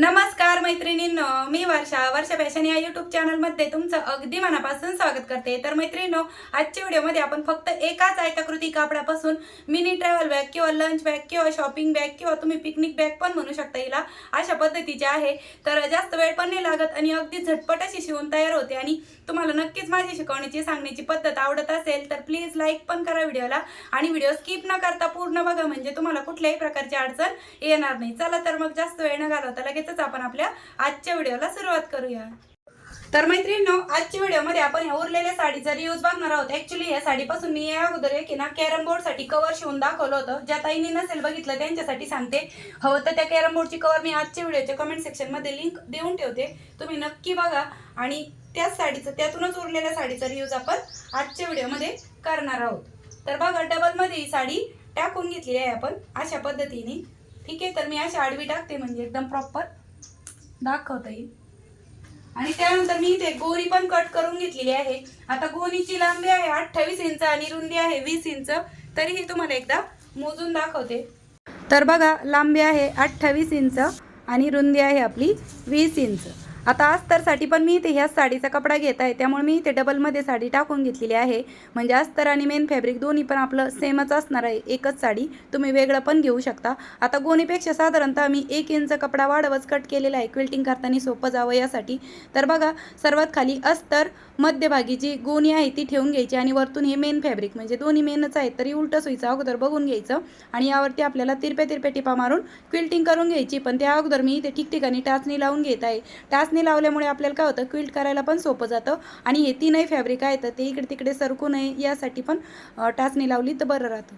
नमस्कार मैत्रिणींनो मी वर्षा. वर्षा फॅशन या युट्यूब चॅनलमध्ये तुमचं अगदी मनापासून स्वागत करते. तर मैत्रिणींनो आजच्या व्हिडिओमध्ये आपण फक्त एकाच आयताकृती कापडापासून मिनी ट्रॅव्हल बॅग किंवा लंच बॅग किंवा शॉपिंग बॅग किंवा तुम्ही पिकनिक बॅग पण म्हणू शकता हिला. अशा पद्धतीचे आहे. तर जास्त वेळ पण नाही लागत आणि अगदी झटपट अशी शिवून तयार होते आणि तुम्हाला नक्कीच माझी शिकवण्याची सांगण्याची पद्धत आवडत असेल तर प्लीज लाईक पण करा व्हिडिओला. आणि व्हिडिओ स्किप न करता पूर्ण बघा म्हणजे तुम्हाला कुठल्याही प्रकारची अडचण येणार नाही. चला तर मग जास्त वेळ न घालवता लगेचच आपण आपल्या आजच्या व्हिडिओला सुरुवात करूया. तर मैत्रिणींनो आजच्या व्हिडिओमध्ये आपण ह्या उरलेल्या साडीचा रियूज बघणार आहोत. ऍक्च्युली या साडीपासून मी या अगोदर एक ना कॅरम बोर्डसाठी कव्हर शिवून दाखवलं होतं. ज्या ताईंनी नसेल बघितलं त्यांच्यासाठी सांगते. हवं तर त्या कॅरम बोर्डची कव्हर मी आजच्या व्हिडिओच्या कमेंट सेक्शनमध्ये लिंक देऊन ठेवते. तुम्ही नक्की बघा. आणि त्याच साडीचं त्यातूनच उरलेल्या साडीचा रियूज आपण आजच्या व्हिडिओमध्ये करणार आहोत. तर बघा डबलमध्ये ही साडी टाकून घेतलेली आहे आपण अशा पद्धतीने. ठीक आहे? तर मी अशी आडवी टाकते म्हणजे एकदम प्रॉपर दाखवता येईल आणि त्यानंतर मी इथे गोरी पण कट करून घेतलेली आहे. आता गोणीची लांबी आहे अठ्ठावीस इंच आणि रुंदी आहे वीस इंच. तरीही तुम्हाला एकदा मोजून दाखवते. तर बघा लांबी आहे अठ्ठावीस इंच आणि रुंदी आहे आपली वीस इंच. आता अस्तरसाठी पण मी इथे ह्याच साडीचा कपडा घेत आहे. त्यामुळे मी इथे डबलमध्ये साडी टाकून घेतलेली आहे. म्हणजे अस्तर आणि मेन फॅब्रिक दोन्ही पण आपलं सेमच असणार आहे. एकच साडी. तुम्ही वेगळं पण घेऊ शकता. आता गोणीपेक्षा साधारणतः मी एक इंच कपडा वाढवच कट केलेला आहे. क्विल्टिंग करताना सोपं जावं यासाठी. तर बघा सर्वात खाली अस्तर मध्यभागी जी गोणी आहे ती ठेवून घ्यायची आणि वरतून हे मेन फॅब्रिक म्हणजे दोन्ही मेनच आहेत. तरी उलटं सुईचं अगोदर बघून घ्यायचं. आणि यावरती आपल्याला तिरप्या तिरप्या टिपा मारून क्विल्टिंग करून घ्यायची. पण त्या अगोदर मी इथे ठिकठिकाणी टाचणी लावून घेत आहे. टाचणी लावल्यामुळे आपल्याला काय होतं क्विल्ट करायला पण सोपं जातं आणि हे तीनही फॅब्रिक आहे तर ते इकडे तिकडे सरकू नये यासाठी पण टाचणी लावली तर बरं राहतं.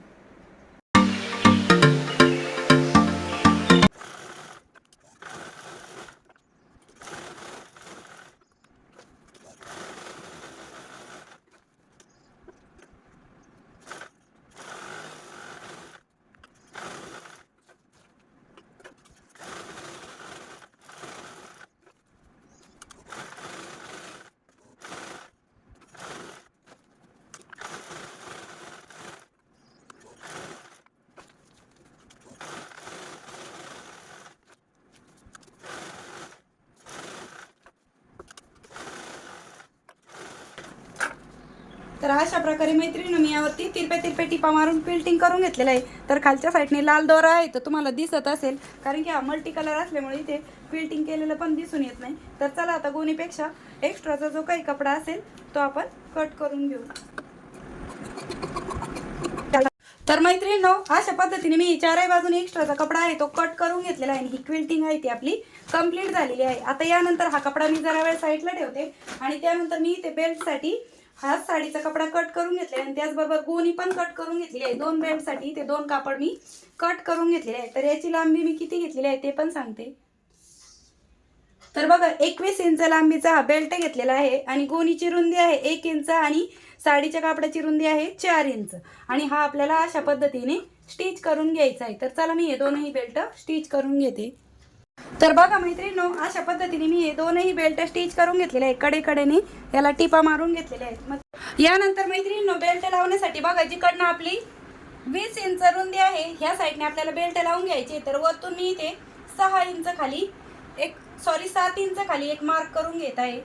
तर अशा प्रकारे मैत्रिणी मी यावरती तिरप्या तिरप्या टिपा मारून पेंटिंग करून घेतलेलं आहे. तर खालच्या साईडने लाल दोरा आहे तर तुम्हाला दिसत असेल. कारण की हा मल्टी कलर असल्यामुळे इथे पेंटिंग केलेलं पण दिसून येत नाही. तर चला आता गोणीपेक्षा एक्स्ट्राचा जो काही कपडा असेल तो आपण कट करून घेऊ. तर मैत्रिणी अशा पद्धतीने मी चारही बाजूने एक्स्ट्राचा कपडा आहे तो कट करून घेतलेला आहे आणि ही क्विल्टिंग आहे ती आपली कंप्लीट झालेली आहे. आता यानंतर हा कपडा मी जरा वेळ साईडला ठेवते आणि त्यानंतर मी इथे बेल्टसाठी हा साडीचा कपडा कट करून घेतलेला आहे आणि त्याचबरोबर गोणी पण कट करून घेतली आहे. दोन बेल्टसाठी ते दोन कापड मी कट करून घेतलेले आहे. तर याची लांबी मी किती घेतलेली आहे ते पण सांगते. तर बघा एकवीस इंच लांबीचा हा बेल्ट घेतलेला आहे आणि गोणीची रुंदी आहे एक इंच आणि साडीच्या कापडाची रुंदी आहे चार इंच आणि हा आपल्याला अशा पद्धतीने स्टिच करून घ्यायचा आहे. तर चला मी हे दोनही बेल्ट स्टिच करून घेते. तर बघा मैत्रिणीनो अशा पद्धतीने मी हे दोनही बेल्ट स्टिच करून घेतलेले आहे कडेकडेने. याला टिपा मारून घेतलेले आहेत. मग यानंतर मैत्रिणीनो बेल्ट लावण्यासाठी बघा जिकडनं आपली वीस इंच रुंदी आहे ह्या साईडने आपल्याला बेल्ट लावून घ्यायची तर वरतून मी इथे सहा इंच खाली एक सॉरी सात इंच खाली एक मार्क करून घेत आहे.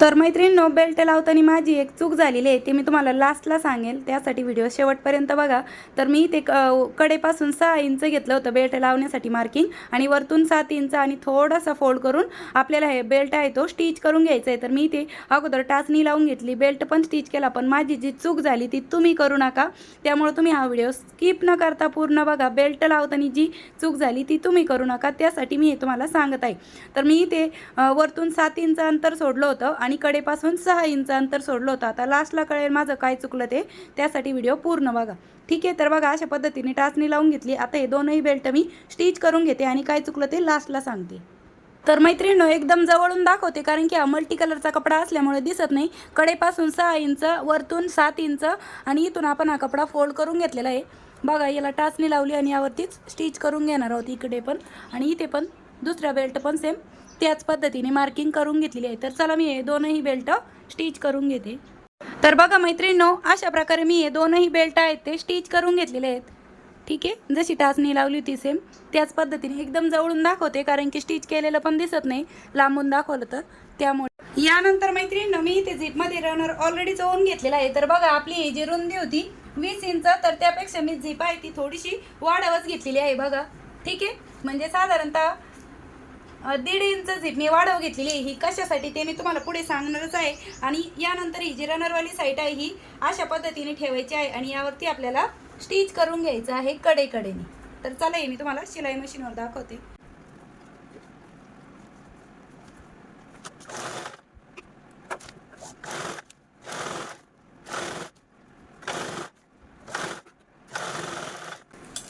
तर मैत्रिणींनो बेल्ट लावताना माझी एक चूक झालेली आहे ती मी तुम्हाला लास्टला सांगेल. त्यासाठी व्हिडिओ शेवटपर्यंत बघा. तर मी ते क- कडेपासून सहा इंच घेतलं होतं बेल्ट लावण्यासाठी मार्किंग आणि वरतून सात इंच आणि थोडासा फोल्ड करून आपल्याला हे बेल्ट आहे तो स्टिच करून घ्यायचा आहे. तर मी ते अगोदर टाचणी लावून घेतली बेल्ट पण स्टिच केला पण माझी जी चूक झाली ती तुम्ही करू नका. त्यामुळे तुम्ही हा व्हिडिओ स्किप न करता पूर्ण बघा. बेल्ट लावताना जी चूक झाली ती तुम्ही करू नका. त्यासाठी मी हे तुम्हाला सांगत आहे. तर मी ते वरतून सात इंच अंतर सोडलं होतं आणि कडेपासून सहा इंच अंतर सोडलं होतं. आता लास्टला कळेल माझं काय चुकलं ते. त्यासाठी व्हिडिओ पूर्ण बघा. ठीक आहे तर बघा अशा पद्धतीने टाचणी लावून घेतली. आता हे दोनही बेल्ट मी स्टिच करून घेते आणि काय चुकलं ते लास्टला सांगते. तर मैत्रिणी एकदम जवळून दाखवते कारण की हा मल्टी कलरचा कपडा असल्यामुळे दिसत नाही. कडेपासून सहा इंच वरतून सात इंच आणि इथून आपण हा कपडा फोल्ड करून घेतलेला आहे. बघा याला टाचणी लावली आणि यावरतीच स्टिच करून घेणार आहोत इकडे पण आणि इथे पण. दुसऱ्या बेल्ट पण सेम त्याच पद्धतीने मार्किंग करून घेतलेली आहे. तर चला मी हे दोनही बेल्ट स्टिच करून घेते. तर बघा मैत्रिणीनो अशा प्रकारे मी हे दोनही बेल्ट आहेत ते स्टिच करून घेतलेले आहेत. ठीक आहे? जशी टाचणी लावली होती सेम त्याच पद्धतीने एकदम जवळून दाखवते कारण की स्टिच केलेलं पण दिसत नाही लांबून दाखवलं तर. त्यामुळे यानंतर मैत्रिणीनं मी इथे झिपमध्ये रनर ऑलरेडी चोवून घेतलेला आहे. तर बघा आपली ही जी रुंदी होती वीस इंच तर त्यापेक्षा मी झिप आहे ती थोडीशी वाढवच घेतलेली आहे बघा. ठीक आहे? म्हणजे साधारणतः दीड इंच झिप मी वाढव घेतलेली आहे. ही कशासाठी ते मी तुम्हाला पुढे सांगणारच आहे. आणि यानंतर ही जी रनरवाली साईट आहे ही अशा पद्धतीने ठेवायची आहे आणि यावरती आपल्याला स्टिच करून घ्यायचं आहे कडेकडेने. तर चला मी तुम्हाला शिलाई मशीनवर दाखवते.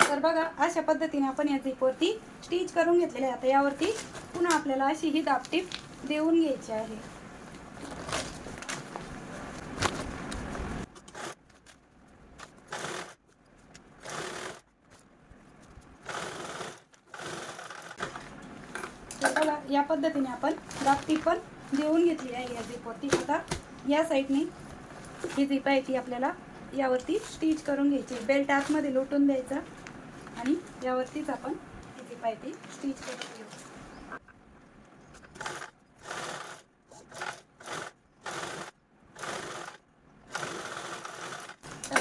तर बघा अशा पद्धतीने आपण या झिपवरती स्टिच करून घेतलेले आहे. आता यावरती पुन्हा आपल्याला अशी ही दापटीप देऊन घ्यायची आहे. या पद्धतीने आपण दापटी पण देऊन घेतली आहे या झिपवरती. आता या साईडने ही झिप आहे ती आपल्याला यावरती स्टिच करून घ्यायची बेल्ट आतमध्ये लोटून द्यायचा आणि यावरतीच आपण ही झिप आहे ती स्टिच करून घेऊ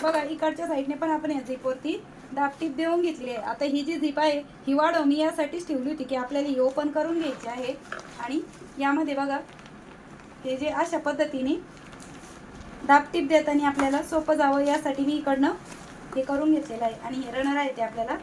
बघा इकडच्या साईडने पण आपण या झिपवरती दापटीप देऊन घेतली आहे. आता ही जी झिप आहे ही वाढव मी यासाठीच ठेवली होती की आपल्याला ही ओपन करून घ्यायची आहे. आणि यामध्ये बघा हे जे अशा पद्धतीने दापटीप देताना आपल्याला सोपं जावं यासाठी मी इकडनं हे करून घेतलेलं आहे. आणि हे रनर आहे ते आपल्याला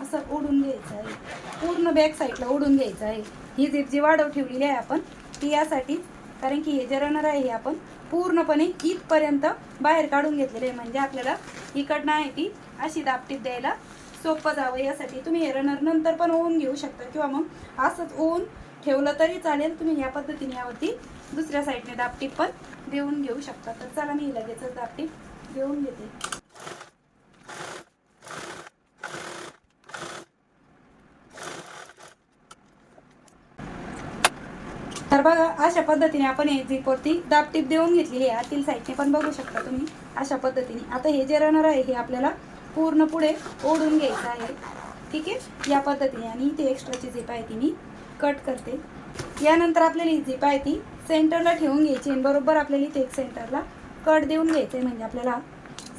असं ओढून घ्यायचं आहे. पूर्ण बॅक साईडला ओढून घ्यायचं आहे. ही झिप जी वाढव ठेवलेली आहे आपण ती यासाठीच कारण की हे जे रनर आहे हे आपण पूर्णपणे इथपर्यंत बाहेर काढून घेतलेले आहे. म्हणजे आपल्याला इकडनं आहे ती अशी दापटीप द्यायला सोपं जावं. यासाठी तुम्ही हे रनर नंतर पण ओवून घेऊ शकता. किंवा मग असंच ओवून ठेवलं तरी चालेल. तुम्ही या पद्धतीने यावरती दुसऱ्या साईडने दापटीप पण देऊन घेऊ शकता. तर चला मी लगेचच दापटीप देऊन घेते. तर बघा अशा पद्धतीने आपण हे झिपवरती दापटीप देऊन घेतली आहे आतील साईडने पण बघू शकता तुम्ही. अशा पद्धतीने. आता हे जे रनर आहे हे आपल्याला पूर्ण पुढे ओढून घ्यायचं आहे. ठीक आहे? या पद्धतीने. आणि इथे एक्स्ट्राची झिप आहे ती मी कट करते. यानंतर आपल्याला ही झिप आहे ती सेंटरला ठेवून घ्यायची आणि बरोबर आपल्याला इथे एक सेंटरला कट देऊन घ्यायचं आहे म्हणजे आपल्याला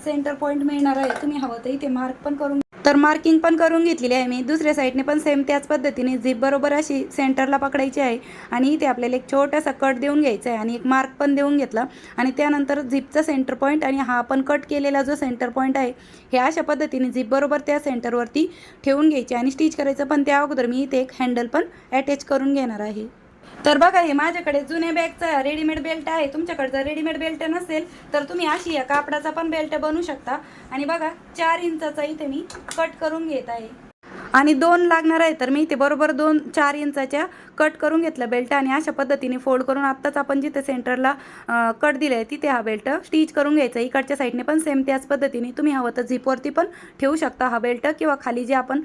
सेंटर पॉईंट मिळणार आहे. तुम्ही हवं तर इथे मार्क पण करून तर मार्किंग पण करून घेतलेली आहे मी. दुसऱ्या साईडने पण सेम त्याच पद्धतीने झिप बरोबर अशी सेंटरला पकडायची आहे. आणि इथे आपल्याला एक छोटासा कट देऊन घ्यायचा आहे आणि एक मार्क पण देऊन घेतला. आणि त्यानंतर झिपचा सेंटर पॉईंट आणि हा आपण कट केलेला जो सेंटर पॉईंट आहे हे अशा पद्धतीने झिप बरोबर त्या सेंटरवरती ठेवून घ्यायचे आणि स्टिच करायचं पण त्या अगोदर मी इथे एक हँडल पण अटॅच करून घेणार आहे. तर बघा हे माझ्याकडे जुन्या बॅगचा रेडीमेड बेल्ट आहे. तुमच्याकडे जर रेडीमेड बेल्ट नसेल तर तुम्ही अशी या कापडाचा पण बेल्ट बनवू शकता. आणि बघा चार इंचाचा इथे मी कट करून घेत आहे. आणि दोन लागणार आहे तर मी इथे बरोबर दोन चार इंचाच्या कट करून घेतलं बेल्ट आणि अशा पद्धतीने फोल्ड करून आत्ताच आपण जिथे सेंटरला कट दिलं आहे तिथे हा बेल्ट स्टिच करून घ्यायचा. इकडच्या साईडने पण सेम त्याच पद्धतीने तुम्ही हवं तर झिपवरती पण ठेवू शकता हा बेल्ट किंवा खाली जे आपण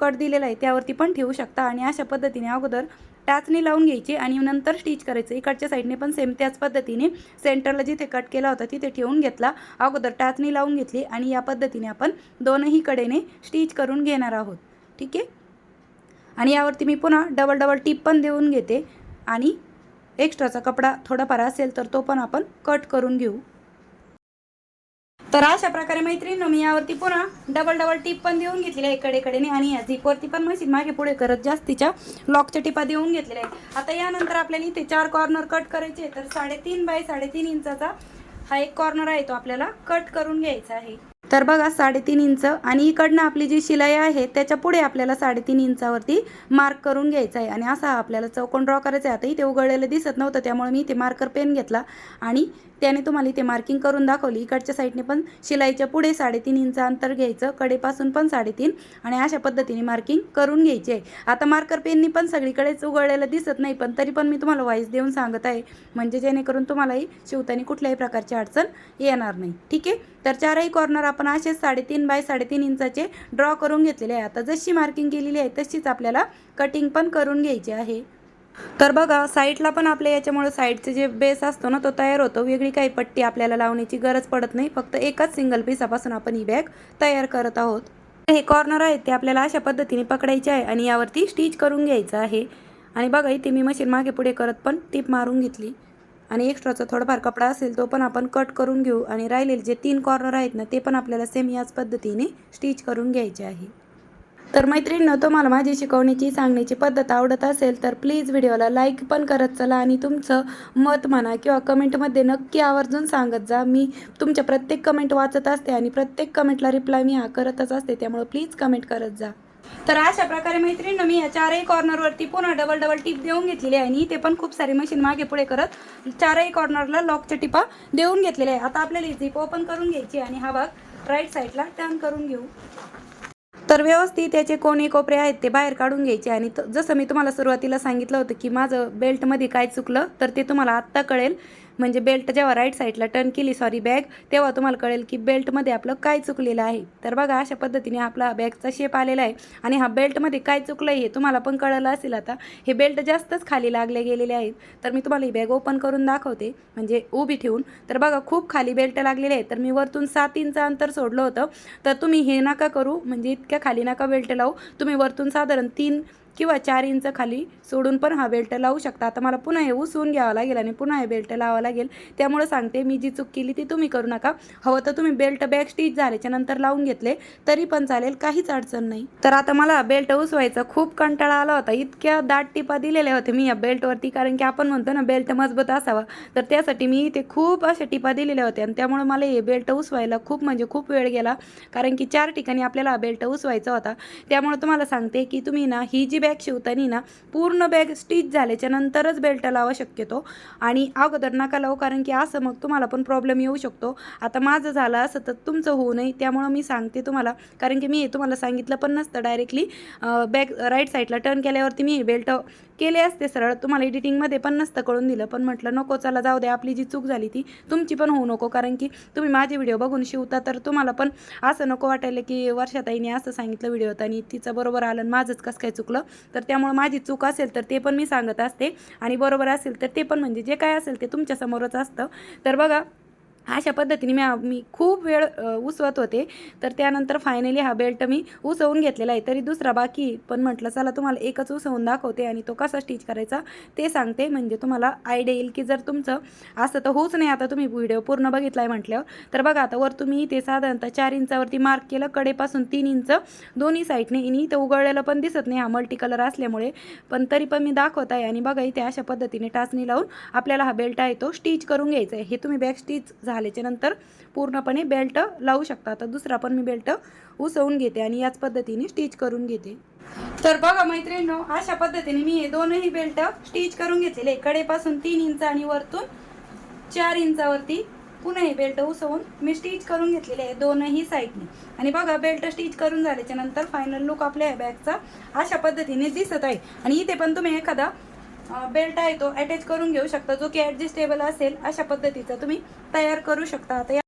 कट दिलेला आहे त्यावरती पण ठेवू शकता. आणि अशा पद्धतीने अगोदर टाचणी लावून घ्यायची आणि नंतर स्टिच करायचं. इकडच्या साईडने पण सेम त्याच पद्धतीने सेंटरला जिथे कट केला होता तिथे ठेवून घेतला. अगोदर टाचणी लावून घेतली आणि या पद्धतीने आपण दोनही कडेने स्टिच करून घेणार आहोत. ठीक आहे? आणि यावरती मी पुन्हा डबल डबल टिप पण देऊन घेते. आणि एक्स्ट्राचा कपडा थोडाफार असेल तर तो पण आपण कट करून घेऊ. तर अशा प्रकारे मैत्रिणी मी यावरती पुन्हा डबल डबल टीप पण देऊन घेतलेली आहे कडेकडेने आणि या झिपवरती पण मशीन मागे पुढे करत जास्तीच्या लॉकच्या टिपा देऊन घेतलेल्या आहेत. आता यानंतर आपल्याला इथे चार कॉर्नर कट करायचे तर साडेतीन बाय साडेतीन इंचाचा हा एक कॉर्नर आहे तो आपल्याला कट करून घ्यायचा आहे. तर बघा साडेतीन इंच आणि इकडनं आपली जी शिलाई आहे त्याच्या पुढे आपल्याला साडेतीन इंचावरती मार्क करून घ्यायचा आहे. आणि असा आपल्याला चौकोन ड्रॉ करायचा आहे. आता इथे उघडलेलं दिसत नव्हतं त्यामुळे मी इथे मार्कर पेन घेतला आणि त्याने तुम्हाला इथे मार्किंग करून दाखवली. इकडच्या साईडने पण शिलाईच्या पुढे साडेतीन इंच अंतर घ्यायचं कडेपासून पण साडेतीन आणि अशा पद्धतीने मार्किंग करून घ्यायची. आहे आता मार्कर पेननी पण सगळीकडेच उघडलेलं दिसत नाही पण तरी पण मी तुम्हाला वाईस देऊन सांगत आहे. म्हणजे जेणेकरून तुम्हालाही शिवताना कुठल्याही प्रकारची अडचण येणार नाही. ठीक आहे? तर चारही कॉर्नर आपण असेच साडेतीन बाय साडेतीन इंचाचे ड्रॉ करून घेतलेले आहे. आता जशी मार्किंग केलेली आहे तशीच आपल्याला कटिंग पण करून घ्यायची आहे. तर बघा साईडला पण आपल्या याच्यामुळे साईडचे जे बेस असतो ना तो तयार होतो. वेगळी काही पट्टी आपल्याला लावण्याची गरज पडत नाही. फक्त एकाच सिंगल पीसापासून आपण ही बॅग तयार करत आहोत. हे कॉर्नर आहेत ते आपल्याला अशा पद्धतीने पकडायचे आहे आणि यावरती स्टिच करून घ्यायचं आहे. आणि बघा इथे मी मशीन मागे पुढे करत पण टीप मारून घेतली. आणि एक्स्ट्राचा थोडाफार कपडा असेल तो पण आपण कट करून घेऊ. आणि राहिलेले जे तीन कॉर्नर आहेत ना ते पण आपल्याला सेम याच पद्धतीने स्टिच करून घ्यायचे आहे. तर मैत्रिणींनो तुम्हाला माझी शिकवण्याची सांगण्याची पद्धत आवडत असेल तर प्लीज व्हिडिओला लाईक पण करत चला आणि तुमचं मत म्हणा किंवा कमेंटमध्ये नक्की आवर्जून सांगत जा. मी तुमच्या प्रत्येक कमेंट वाचत असते आणि प्रत्येक कमेंटला रिप्लाय मी हा करतच असते त्यामुळे प्लीज कमेंट करत जा. तर अशा प्रकारे मैत्रिणीनं मी या चारही कॉर्नरवरती पुन्हा डबल डबल टिप देऊन घेतलेली आहे आणि ते पण खूप सारी मशीन मागे पुढे करत चारही कॉर्नरला लॉकच्या टिपा देऊन घेतलेल्या आहे आता आपल्याला झिप ओपन करून घ्यायची आणि हा भाग राईट साईडला टर्न करून घेऊ. तर व्यवस्थित याचे कोणी कोपरे आहेत ते बाहेर काढून घ्यायचे. आणि त- जसं मी तुम्हाला सुरुवातीला सांगितलं होतं की माझं बेल्टमध्ये काय चुकलं तर ते तुम्हाला आत्ता कळेल. म्हणजे बेल्ट जेव्हा राईट साईडला टर्न केली सॉरी बॅग तेव्हा तुम्हाला कळेल की बेल्टमध्ये आपलं काय चुकलेलं आहे. तर बघा अशा पद्धतीने आपला बॅगचा शेप आलेला आहे. आणि हा बेल्टमध्ये काय चुकलं आहे हे तुम्हाला पण कळलं असेल आता. हे बेल्ट जास्तच खाली लागले गेलेले आहेत. तर मी तुम्हाला ही बॅग ओपन करून दाखवते. म्हणजे उभी ठेवून. तर बघा खूप खाली बेल्ट लागलेले आहेत. तर मी वरतून सात इंच अंतर सोडलं होतं. तर तुम्ही हे नका करू. म्हणजे इतक्या खाली नका बेल्ट लावू. तुम्ही वरतून साधारण तीन किंवा चार इंच खाली सोडून पण हा बेल्ट लावू शकता. आता मला पुन्हा हे उसवून घ्यावं लागेल आणि पुन्हा हे बेल्ट लावावं लागेल. त्यामुळं सांगते मी जी चूक केली ती तुम्ही करू नका. हवं तर तुम्ही बेल्ट बॅक स्टिच झाल्याच्यानंतर लावून घेतले तरी पण चालेल काहीच अडचण नाही. तर आता मला बेल्ट उसवायचा खूप कंटाळा आला होता. इतक्या दाट टिपा दिलेल्या होत्या मी या बेल्टवरती कारण की आपण म्हणतो ना बेल्ट मजबूत असावा. तर त्यासाठी मी इथे खूप अशा टिपा दिलेल्या होत्या आणि त्यामुळे मला हे बेल्ट उसवायला खूप म्हणजे खूप वेळ गेला. कारण की चार ठिकाणी आपल्याला बेल्ट उसवायचा होता. त्यामुळे तुम्हाला सांगते की तुम्ही ना ही जी बॅग शिवताना ना पूर्ण बॅग स्टिच झाल्याच्या नंतरच बेल्ट लावा शक्यतो. आणि अगोदर नका लावू कारण की असं मग तुम्हाला पण प्रॉब्लेम येऊ शकतो. आता माझं झालं असं तर तुमचं होऊ नये त्यामुळं मी सांगते तुम्हाला. कारण की मी हे तुम्हाला सांगितलं पण नसतं डायरेक्टली बॅग राईट साईडला टर्न केल्यावरती मी हे बेल्ट केले असते सरळ. तुम्हाला एडिटिंगमध्ये पण नसतं कळून दिलं. पण म्हटलं नको चला जाऊ दे आपली जी चूक झाली ती तुमची पण होऊ नको. कारण की तुम्ही माझे व्हिडिओ बघून शिवता तर तुम्हाला पण असं नको वाटायला की वर्षाताईने असं सांगितलं व्हिडिओत आणि तिचं बरोबर आलं आणि माझंच कसं काय चुकलं. तर त्यामुळे माझी चूक असेल तर ते पण मी सांगत असते आणि बरोबर असेल तर ते पण म्हणजे जे काय असेल ते तुमच्यासमोरच असतं. तर बघा अशा पद्धतीने मी मी खूप वेळ उसवत होते. तर त्यानंतर फायनली हा बेल्ट मी उसवून घेतलेला आहे. तरी दुसरा बाकी पण म्हटलं चला तुम्हाला एकच उसवून दाखवते आणि तो कसा स्टिच करायचा ते सांगते. म्हणजे तुम्हाला आयडिया येईल की जर तुमचं असं तर होऊच नाही. आता तुम्ही व्हिडिओ पूर्ण बघितला आहे म्हटल्यावर. तर बघा आता वर तुम्ही ते साधारणतः चार इंचावरती मार्क केलं. कडेपासून तीन इंच दोन्ही साईडने आणि इथं उघडलेलं पण दिसत नाही. हा मल्टी कलर असल्यामुळे. पण तरी पण मी दाखवत आहे. आणि बघा इथे अशा पद्धतीने टाचणी लावून आपल्याला हा बेल्ट आहे तो स्टिच करून घ्यायचा आहे. हे तुम्ही बॅक स्टिच झाल्याच्यानंतर पूर्णपणे बेल्ट लावू शकता. तर दुसरा पण मी बेल्ट उसवून घेते आणि याच पद्धतीने स्टिच करून घेते. तर बघा मैत्रिणीनो अशा पद्धतीने मी हे दोनही बेल्ट स्टिच करून घेतलेले. कडेपासून तीन इंच आणि वरतून चार इंचावरती पुन्हा हे बेल्ट उसवून मी स्टिच करून घेतलेले आहे दोनही साईडने आणि बघा बेल्ट स्टिच करून झाल्याच्यानंतर फायनल लुक आपल्या बॅगचा अशा पद्धतीने दिसत आहे. आणि इथे पण तुम्ही एखादा बेल्ट आहे तो अटॅच करून घेऊ शकता. जो की ॲडजस्टेबल असेल अशा पद्धतीचा तुम्ही तयार करू शकता. आता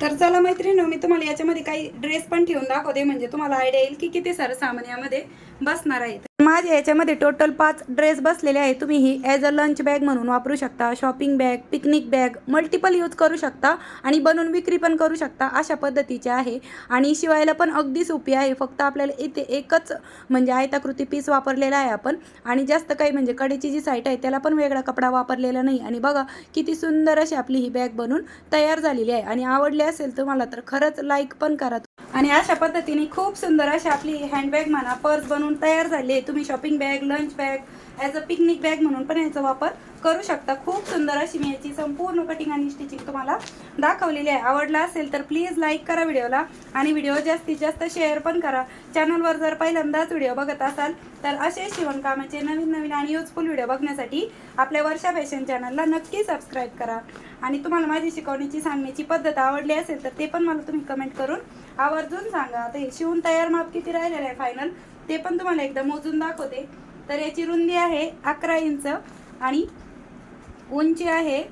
तर चला मैत्रिणी मी तुम्हाला याच्यामध्ये काही ड्रेस पण ठेवून दाखवते. म्हणजे तुम्हाला आयडिया येईल की किती सारं सामान यामध्ये बसणार आहे. माझ्या याच्यामध्ये टोटल पाच ड्रेस बसलेले आहेत. तुम्ही ही ॲज अ लंच बॅग म्हणून वापरू शकता shopping bag picnic bag multiple use करू शकता आणि बनवून विक्री पण करू शकता अशा पद्धतीचे आहे. आणि शिवायला पण अगदी सोपी आहे. फक्त आपल्याला इथे एकच म्हणजे आयताकृती पीस वापरलेला आहे आपण. आणि जास्त काही म्हणजे कडेची जी साईट आहे त्याला पण वेगळा कपडा वापरलेला नाही. आणि बघा किती सुंदर अशी आपली ही बॅग बनून तयार झालेली आहे. आणि आवडली असेल तुम्हाला तर खरंच लाईक पण करा. आणि अशा पद्धतीने खूप सुंदर अशी आपली हँडबॅग म्हणा पर्स बनवून तयार झाली आहे. तुम्ही shopping bag lunch bag as a picnic bag म्हणून पण याचा वापर करू शकता. खूप सुंदर अशी मी याची संपूर्ण कटिंग आणि स्टिचिंग तुम्हाला दाखवलेली आहे. आवडला असेल तर प्लीज लाईक करा व्हिडिओला आणि व्हिडिओ जास्तीत जास्त शेअर पण करा. चॅनलवर जर पहिल्यांदाच व्हिडिओ बघत असाल तर असे शिवणकामाचे नवीन नवीन आणि युजफुल व्हिडिओ बघण्यासाठी आपल्या वर्षा फॅशन चॅनलला नक्की सबस्क्राईब करा. आणि तुम्हाला माझी शिकवण्याची सांगण्याची पद्धत आवडली असेल तर ते पण मला तुम्ही कमेंट करून आवर्जून सांगा. आता हे शिवून तयार माप किती राहिलेलं आहे फायनल ते पण तुम्हाला एकदा मोजून दाखवते. तर याची रुंदी आहे अकरा इंच आणि उंची आहे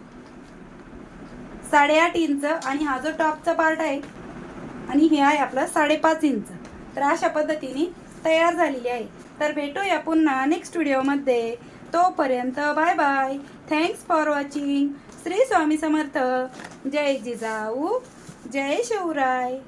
साडेआठ इंच आणि हा जो टॉपचा पार्ट आहे आणि हे आहे आपलं साडेपाच इंच. तर अशा पद्धतीने तयार झालेली आहे. तर भेटूया पुन्हा नेक्स्ट व्हिडिओमध्ये तोपर्यंत bye bye thanks for watching Shri Swami Samarth. जय जिजाऊ. जय शिवराय.